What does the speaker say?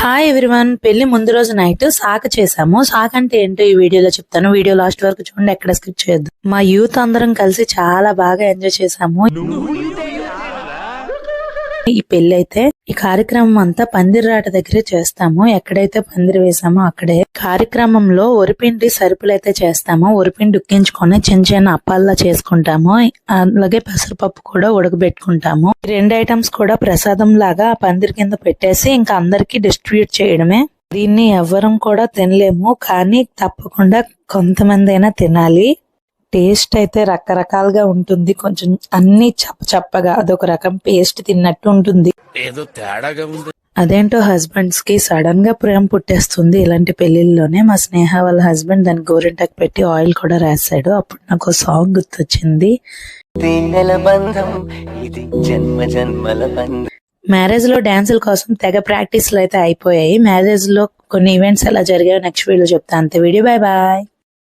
Hi everyone పెళ్ళి ముందు రోజు నైట్ సాక చేసాము సాక అంటే ఏంటో ఈ వీడియోలో చెప్తాను. వీడియో లాస్ట్ వరకు చూడండి ఎక్కడ స్కిప్ చేయొద్దు. మా యూత్ అందరం కలిసి చాలా బాగా ఎంజాయ్ చేసాము ఈ పెళ్ళి అయితే ఈ కార్యక్రమం అంతా పందిరాట దగ్గరే చేస్తాము. ఎక్కడైతే పందిరి వేసామో అక్కడే కార్యక్రమంలో ఒరిపిండి సరుకులు అయితే చేస్తాము. ఒరిపిండి ఉక్కించుకొని చిన్న చిన్న అప్పాల్లా చేసుకుంటాము. అలాగే పెసరపప్పు కూడా ఉడకబెట్టుకుంటాము. ఈ రెండు ఐటమ్స్ కూడా ప్రసాదం లాగా పందిరి కింద పెట్టేసి ఇంకా అందరికి డిస్ట్రిబ్యూట్ చేయడమే. దీన్ని ఎవ్వరం కూడా తినలేము కానీ తప్పకుండా కొంతమంది అయినా తినాలి. టేస్ట్ అయితే రకరకాలుగా ఉంటుంది. కొంచెం అన్ని చప్ప చప్పగా అదొక రకం పేస్ట్ తిన్నట్టు ఉంటుంది. ఏదో తేడాగా ఉంది. అదేంటో హస్బెండ్స్కి సడన్గా ప్రేమ పుట్టేస్తుంది ఇలాంటి పెళ్ళిల్లోనే మా స్నేహ వాళ్ళ హస్బెండ్ దాని గోరింటాకు పెట్టి ఆయిల్ కూడా రాశాడు. అప్పుడు నాకు సాంగ్ గుర్తొచ్చింది. మ్యారేజ్లో డాన్సుల కోసం తెగ ప్రాక్టీస్లు అయితే అయిపోయాయి. మ్యారేజ్లో కొన్ని ఈవెంట్స్ ఎలా జరిగాయో నెక్స్ట్ వీడియో చెప్తాను అంతే వీడియో బాయ్ బాయ్.